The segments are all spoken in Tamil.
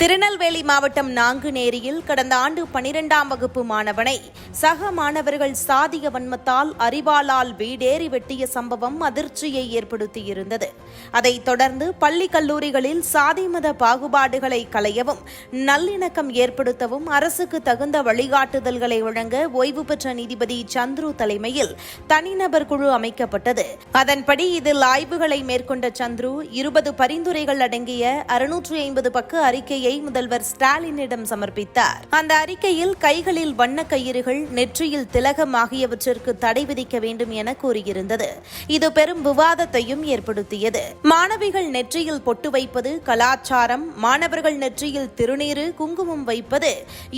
திருநெல்வேலி மாவட்டம் நாங்குநேரியில் கடந்த ஆண்டு பனிரெண்டாம் வகுப்பு மாணவனை சக மாணவர்கள் சாதிய வன்மத்தால் அறிவாளால் வீடேறி வெட்டிய சம்பவம் அதிர்ச்சியை ஏற்படுத்தியிருந்தது. அதைத் தொடர்ந்து பள்ளி கல்லூரிகளில் சாதி மத பாகுபாடுகளை களையவும் நல்லிணக்கம் ஏற்படுத்தவும் அரசுக்கு தகுந்த வழிகாட்டுதல்களை வழங்க ஓய்வு பெற்ற நீதிபதி சந்துரு தலைமையில் தனிநபர் குழு அமைக்கப்பட்டது. அதன்படி இதில் ஆய்வுகளை மேற்கொண்ட சந்துரு இருபது பரிந்துரைகள் அடங்கிய அறுநூற்று ஐம்பது பக்க அறிக்கையை அறிக்கையை முதல்வர் ஸ்டாலினிடம் சமர்ப்பித்தார். அந்த அறிக்கையில் கைகளில் வண்ண கயிறுகள் நெற்றியில் திலகம் ஆகியவற்றிற்கு தடை விதிக்க வேண்டும் என கூறியிருந்தது. இது பெரும் விவாதத்தையும் ஏற்படுத்தியது. மாணவிகள் நெற்றியில் பொட்டு வைப்பது கலாச்சாரம் மாணவர்கள் நெற்றியில் திருநீறு குங்குமம் வைப்பது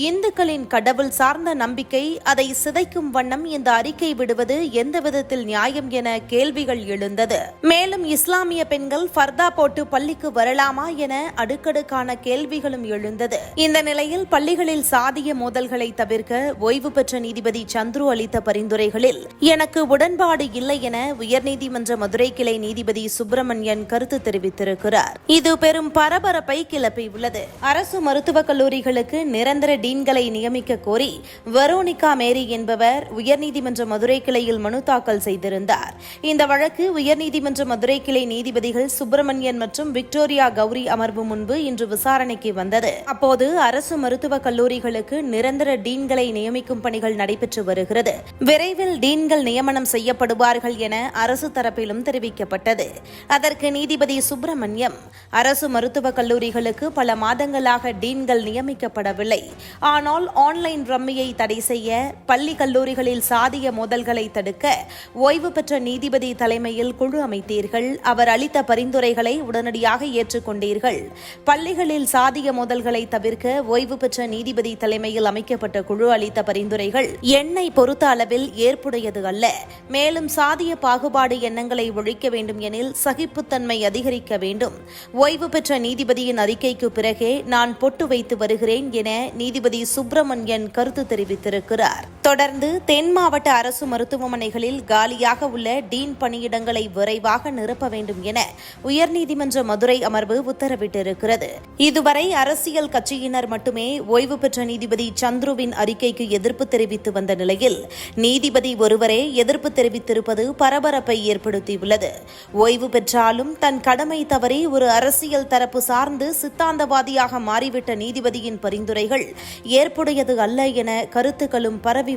இந்துக்களின் கடவுள் சார்ந்த நம்பிக்கை அதை சிதைக்கும் வண்ணம் இந்த அறிக்கை விடுவது எந்த விதத்தில் நியாயம் என கேள்விகள் எழுந்தது. மேலும் இஸ்லாமிய பெண்கள் ஃபர்தா போட்டு பள்ளிக்கு வரலாமா என அடுக்கடுக்கான கேள்வி கேள்விகளும் எழுந்தது. இந்த நிலையில் பள்ளிகளில் சாதிய மோதல்களை தவிர்க்க ஓய்வு பெற்ற நீதிபதி சந்துரு அளித்த பரிந்துரைகளில் எனக்கு உடன்பாடு இல்லை என உயர்நீதிமன்ற மதுரை கிளை நீதிபதி சுப்பிரமணியன் கருத்து தெரிவித்திருக்கிறார். இது பெரும் பரபரப்பை கிளப்பியுள்ளது அரசு மருத்துவக் கல்லூரிகளுக்கு நிரந்தர டீன்களை நியமிக்க கோரி வெரோனிகா மேரி என்பவர் உயர்நீதிமன்ற மதுரை கிளையில் மனு தாக்கல் செய்திருந்தார். இந்த வழக்கு உயர்நீதிமன்ற மதுரை கிளை நீதிபதிகள் சுப்பிரமணியன் மற்றும் விக்டோரியா கௌரி அமர்வு முன்பு இன்று விசாரணைக்கு வந்தது. அப்போது அரசு மருத்துவக் கல்லூரிகளுக்கு நிரந்தர டீன்களை நியமிக்கும் பணிகள் நடைபெற்று வருகிறது. விரைவில் டீன்கள் நியமனம் செய்யப்படுவார்கள் என அரசு தரப்பிலும் தெரிவிக்கப்பட்டது. அதற்கு நீதிபதி சுப்பிரமணியம் அரசு மருத்துவக் கல்லூரிகளுக்கு பல மாதங்களாக டீன்கள் நியமிக்கப்படவில்லை. ஆனால் ஆன்லைன் ரம்மியை தடை செய்ய பள்ளி கல்லூரிகளில் சாதிய மோதல்களை தடுக்க ஓய்வு பெற்ற நீதிபதி தலைமையில் குழு அமைத்தீர்கள். அவர் அளித்த பரிந்துரைகளை உடனடியாக ஏற்றுக்கொண்டீர்கள். பள்ளிகளில் சாதி சாதிய மோதல்களை தவிர்க்க ஓய்வு பெற்ற நீதிபதி தலைமையில் அமைக்கப்பட்ட குழு அளித்த பரிந்துரைகள் எண்ணை பொறுத்த அளவில் ஏற்புடையது அல்ல. மேலும் சாதிய பாகுபாடு எண்ணங்களை ஒழிக்க வேண்டும் எனில் சகிப்புத்தன்மை அதிகரிக்க வேண்டும். ஓய்வு பெற்ற நீதிபதியின் அறிக்கைக்கு பிறகே நான் பொட்டு வைத்து வருகிறேன் என நீதிபதி சுப்பிரமணியன் கருத்து தெரிவித்திருக்கிறார். தொடர்ந்து தென் மாவட்ட அரசு மருத்துவமனைகளில் காலியாக உள்ள டீன் பணியிடங்களை விரைவாக நிரப்ப வேண்டும் என உயர்நீதிமன்ற மதுரை அமர்வு உத்தரவிட்டிருக்கிறது. இதுவரை அரசியல் கட்சியினர் மட்டுமே ஓய்வு பெற்ற நீதிபதி சந்துருவின் அறிக்கைக்கு எதிர்ப்பு தெரிவித்து வந்த நிலையில் நீதிபதி ஒருவரே எதிர்ப்பு தெரிவித்திருப்பது பரபரப்பை ஏற்படுத்தியுள்ளது. ஓய்வு பெற்றாலும் தன் கடமை தவறி ஒரு அரசியல் தரப்பு சார்ந்து சித்தாந்தவாதியாக மாறிவிட்ட நீதிபதியின் பரிந்துரைகள் ஏற்புடையது அல்ல என கருத்துக்களும் பரவி